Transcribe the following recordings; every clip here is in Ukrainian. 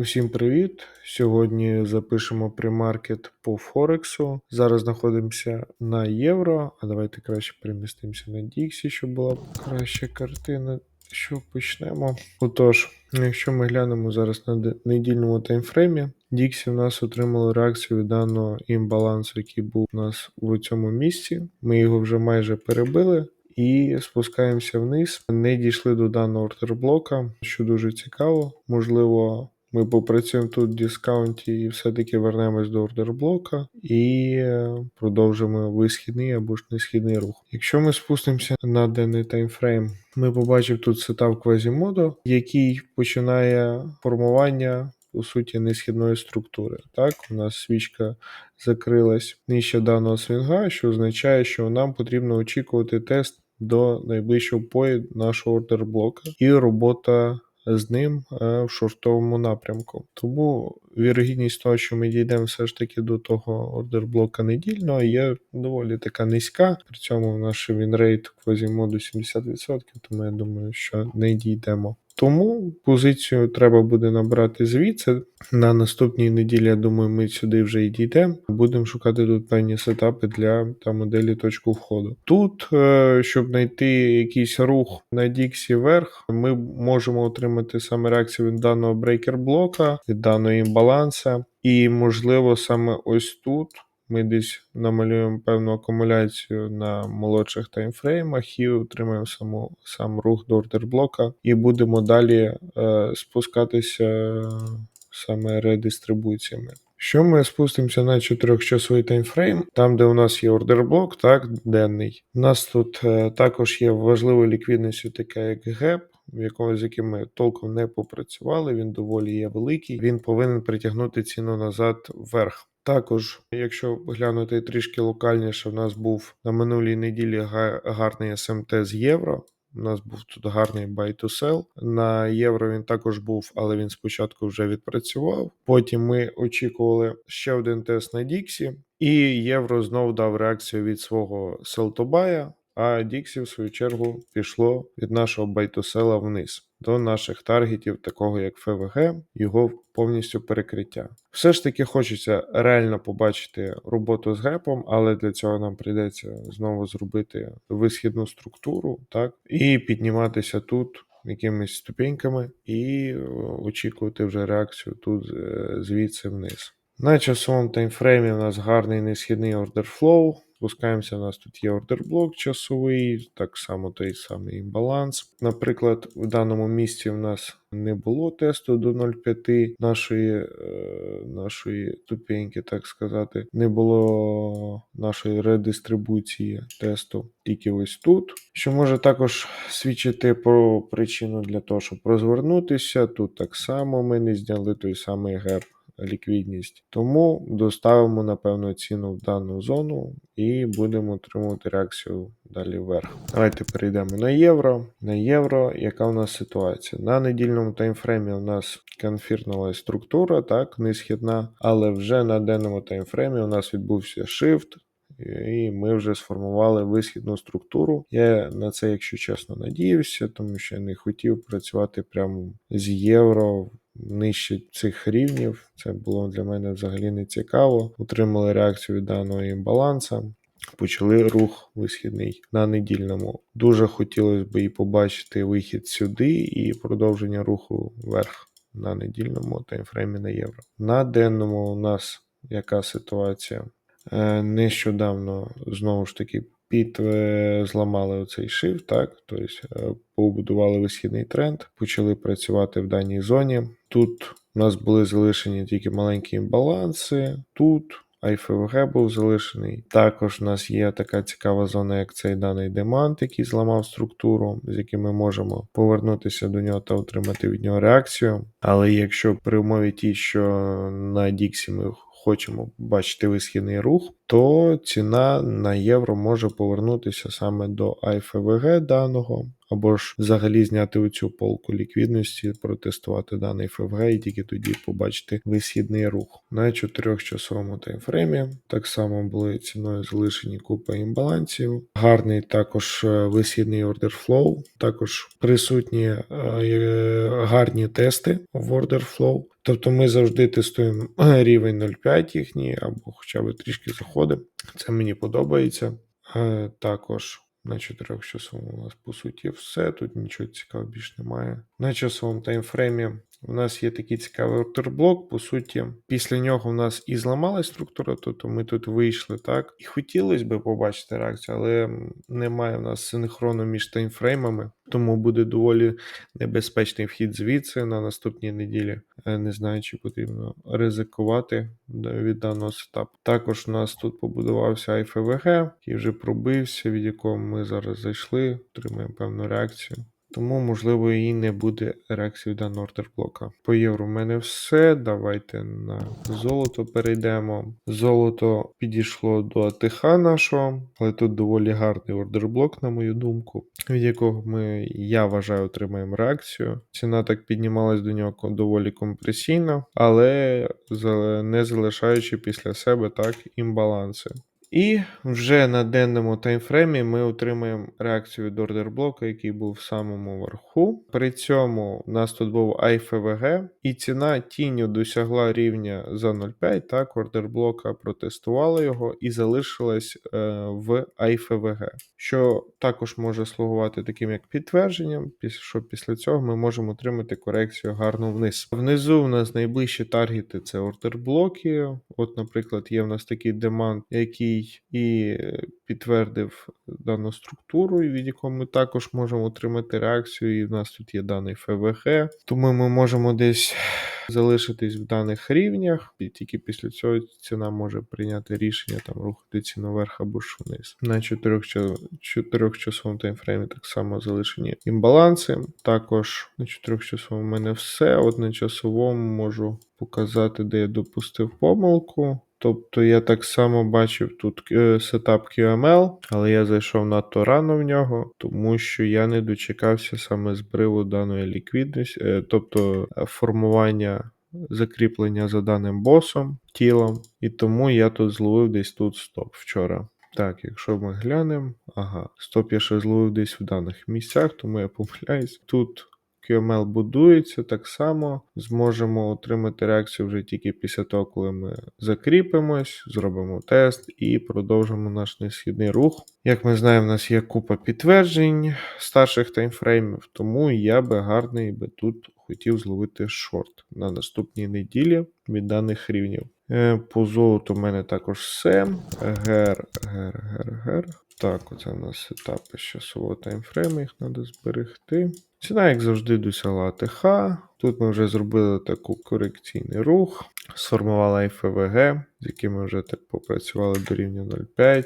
Усім привіт! Сьогодні запишемо примаркет по Форексу. Зараз знаходимося на євро, а давайте краще перемістимося на Діксі, щоб була краща картина. Що почнемо? Отож, якщо ми глянемо зараз на недільному таймфреймі, Діксі в нас отримали реакцію даного імбалансу, який був у нас у цьому місці. Ми його вже майже перебили. І спускаємося вниз. Не дійшли до даного ордерблока, що дуже цікаво. Можливо, ми попрацюємо тут в дискаунті і все-таки вернемось до ордерблока і е, продовжимо висхідний або ж несхідний рух. Якщо ми спустимося на денний таймфрейм, ми побачимо тут сетап квазімодо, який починає формування. По суті, несхідної структури. Так, у нас свічка закрилась нижче даного свінга, що означає, що нам потрібно очікувати тест до найближчого пою нашого ордерблока і робота з ним е, в шортовому напрямку. Тому вірогідність того, що ми дійдемо все ж таки до того ордерблока недільного, є доволі така низька. При цьому наш вінрейт квазімоду 70%, тому я думаю, що не дійдемо. Тому позицію треба буде набрати звідси. На наступній неділі, я думаю, ми сюди вже і дійдемо. Будемо шукати тут певні сетапи для та моделі точку входу. Тут, е, щоб знайти якийсь рух на Діксі вверх, ми можемо отримати саме реакцію від даного брейкер-блока, від даного імбаланса. І, можливо, саме ось тут ми десь намалюємо певну акумуляцію на молодших таймфреймах і отримаємо саму, сам рух до ордерблока, і будемо далі е, спускатися саме редистрибуціями. Що ми спустимося на 4-часовий таймфрейм, там, де у нас є ордерблок, так, денний. У нас тут е, також є важливою ліквідністю, така як геп, в якому з яким ми толком не попрацювали. Він доволі є великий. Він повинен притягнути ціну назад вверх. Також, якщо глянути трішки локальніше, в нас був на минулій неділі гарний СМТ з євро. У нас був тут гарний buy to sell. На євро він також був, але він спочатку вже відпрацював. Потім ми очікували ще один тест на Діксі, і євро знов дав реакцію від свого buy, а Діксі, в свою чергу, пішло від нашого sell вниз до наших таргетів, такого як ФВГ, його повністю перекриття. Все ж таки хочеться реально побачити роботу з гепом, але для цього нам прийдеться знову зробити висхідну структуру, так, і підніматися тут якимись ступеньками і е, очікувати вже реакцію тут е, звідси вниз. На часовому таймфреймі у нас гарний несхідний ордер flow. Спускаємося, у нас тут є ордерблок часовий, так само той самий імбаланс. Наприклад, в даному місці в нас не було тесту до 0,5 нашої, е, нашої ступеньки, так сказати, не було нашої редистрибуції тесту тільки ось тут. Що може також свідчити про причину для того, щоб розвернутися. Тут так само ми не зняли той самий геп ліквідність. Тому доставимо напевно ціну в дану зону і будемо отримувати реакцію далі вверх. Давайте перейдемо на євро. На євро, яка у нас ситуація? На недільному таймфреймі у нас конфірнула структура, так, несхідна, але вже на денному таймфреймі у нас відбувся shift. І ми вже сформували висхідну структуру. Я на це, якщо чесно, надіявся, тому що я не хотів працювати прямо з євро нижче цих рівнів. Це було для мене взагалі не цікаво. Отримали реакцію від даного імбаланса. Почали рух висхідний на недільному. Дуже хотілося б і побачити вихід сюди і продовження руху вверх на недільному таймфреймі на євро. На денному у нас яка ситуація? Е, Нещодавно знову ж таки під е, зламали оцей шифт, так, тобто е, побудували висхідний тренд, почали працювати в даній зоні. Тут у нас були залишені тільки маленькі імбаланси. Тут IFVG був залишений. Також у нас є така цікава зона, як цей даний демант, який зламав структуру, з яким ми можемо повернутися до нього та отримати від нього реакцію. Але якщо при умові ті, що на Діксі ми хочемо бачити висхідний рух, то ціна на євро може повернутися саме до IFVG даного, або ж взагалі зняти оцю полку ліквідності, протестувати даний ФВГ і тільки тоді побачити висхідний рух. На 4-часовому таймфреймі так само були ціною залишені купа імбалансів. Гарний також е, висхідний order flow, також присутні е, гарні тести в order flow. Тобто ми завжди тестуємо рівень 0,5 їхній, або хоча б трішки заходимо. Це мені подобається. Е, Також на 4 часовому у нас по суті все. Тут нічого цікавого більш немає. На часовому таймфреймі у нас є такий цікавий ордерблок. По суті, після нього в нас і зламалась структура, тобто ми тут вийшли так. І хотілося б побачити реакцію, але немає в нас синхрону між таймфреймами, тому буде доволі небезпечний вхід звідси на наступній неділі. Е, Не знаю, чи потрібно ризикувати від даного сетапу. Також у нас тут побудувався IFVG, який вже пробився, від якого ми зараз зайшли, отримаємо певну реакцію. Тому, можливо, і не буде реакції даного ордерблока. По євро в мене все. Давайте на золото перейдемо. Золото підійшло до АТХ нашого, але тут доволі гарний ордерблок, на мою думку, від якого ми, я вважаю, отримаємо реакцію. Ціна так піднімалась до нього доволі компресійно, але не залишаючи після себе так імбаланси. І вже на денному таймфреймі ми отримаємо реакцію від ордерблока, який був в самому верху. При цьому у нас тут був IFVG, і ціна тінню досягла рівня за 0,5. Так, ордерблока протестувала його і залишилась е, в IFVG, що також може слугувати таким як підтвердженням, що після цього ми можемо отримати корекцію гарно вниз. Внизу в нас найближчі таргети це ордерблоки. От, наприклад, є в нас такий демант, який і е, підтвердив дану структуру, від якого ми також можемо отримати реакцію. І в нас тут є даний ФВГ, тому ми можемо десь залишитись в даних рівнях, і тільки після цього ціна може прийняти рішення там рухати ціну вверх або ж вниз. На 4 часовому таймфреймі так само залишені імбаланси. Також на 4 часовому в мене все. От на часовому можу показати, де я допустив помилку. Тобто я так само бачив тут е, сетап QML, але я зайшов надто рано в нього, тому що я не дочекався саме збриву даної ліквідності, е, тобто е, формування закріплення за даним босом, тілом, і тому я тут зловив десь тут стоп вчора. Так, якщо ми глянемо, ага, стоп я ще зловив десь в даних місцях, тому я помиляюсь. Тут QML будується так само. Зможемо отримати реакцію вже тільки після того, коли ми закріпимось, зробимо тест і продовжимо наш несхідний рух. Як ми знаємо, в нас є купа підтверджень старших таймфреймів, тому я би гарний би тут хотів зловити шорт на наступній неділі від даних рівнів. Е, По золоту в мене також все. Гер, гер, гер, гер. Так, оце у нас етапи часового таймфрейму, їх треба зберегти. Ціна, як завжди, досягла АТХ. Тут ми вже зробили таку корекційний рух, сформували FVG, з яким ми вже так попрацювали до рівня 0,5.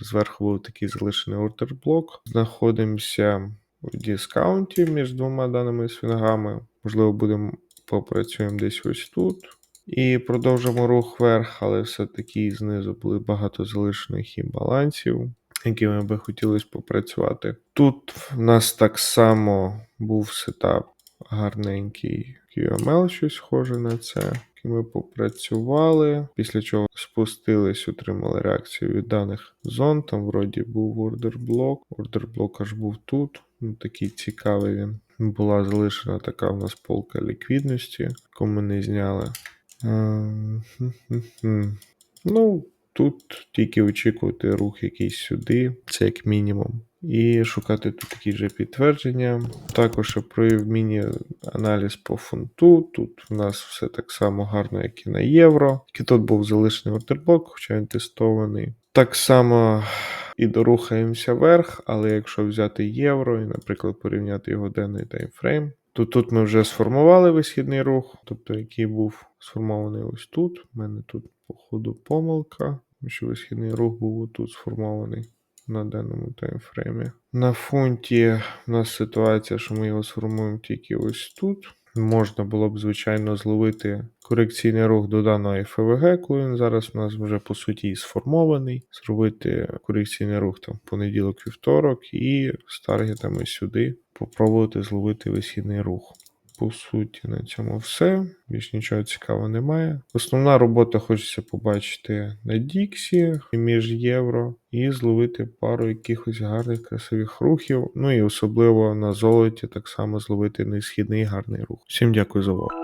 Зверху був такий залишений ордерблок. Знаходимося в дискаунті між двома даними свінгами. Можливо, будемо попрацюємо десь ось тут. І продовжимо рух вверх, але все-таки знизу були багато залишених імбалансів, якими би хотілося попрацювати. Тут в нас так само був сетап гарненький QML, щось схоже на це. Ми попрацювали, після чого спустились, отримали реакцію від даних зон. Там вроді був ордерблок. Ордерблок аж був тут. Ну, такий цікавий він. Була залишена така в нас полка ліквідності, яку ми не зняли. Ем. Ну, тут тільки очікувати рух якийсь сюди, це як мінімум. І шукати тут такі вже підтвердження. Також провів міні-аналіз по фунту. Тут в нас все так само гарно, як і на євро. Тільки тут був залишений ордерблок, хоча він тестований. Так само і дорухаємося вверх, але якщо взяти євро і, наприклад, порівняти його денний таймфрейм, то тут ми вже сформували висхідний рух, тобто який був сформований ось тут. У мене тут, походу, помилка, що висхідний рух був тут сформований на даному таймфреймі. На фунті у нас ситуація, що ми його сформуємо тільки ось тут. Можна було б, звичайно, зловити корекційний рух до даного FVG, коли він зараз у нас вже по суті і сформований. Зробити корекційний рух там понеділок, вівторок, і з таргетами сюди попробувати зловити висхідний рух. По суті, на цьому все. Більш нічого цікавого немає. Основна робота хочеться побачити на Діксі між євро і зловити пару якихось гарних красивих рухів. Ну і особливо на золоті так само зловити несхідний гарний рух. Всім дякую за увагу.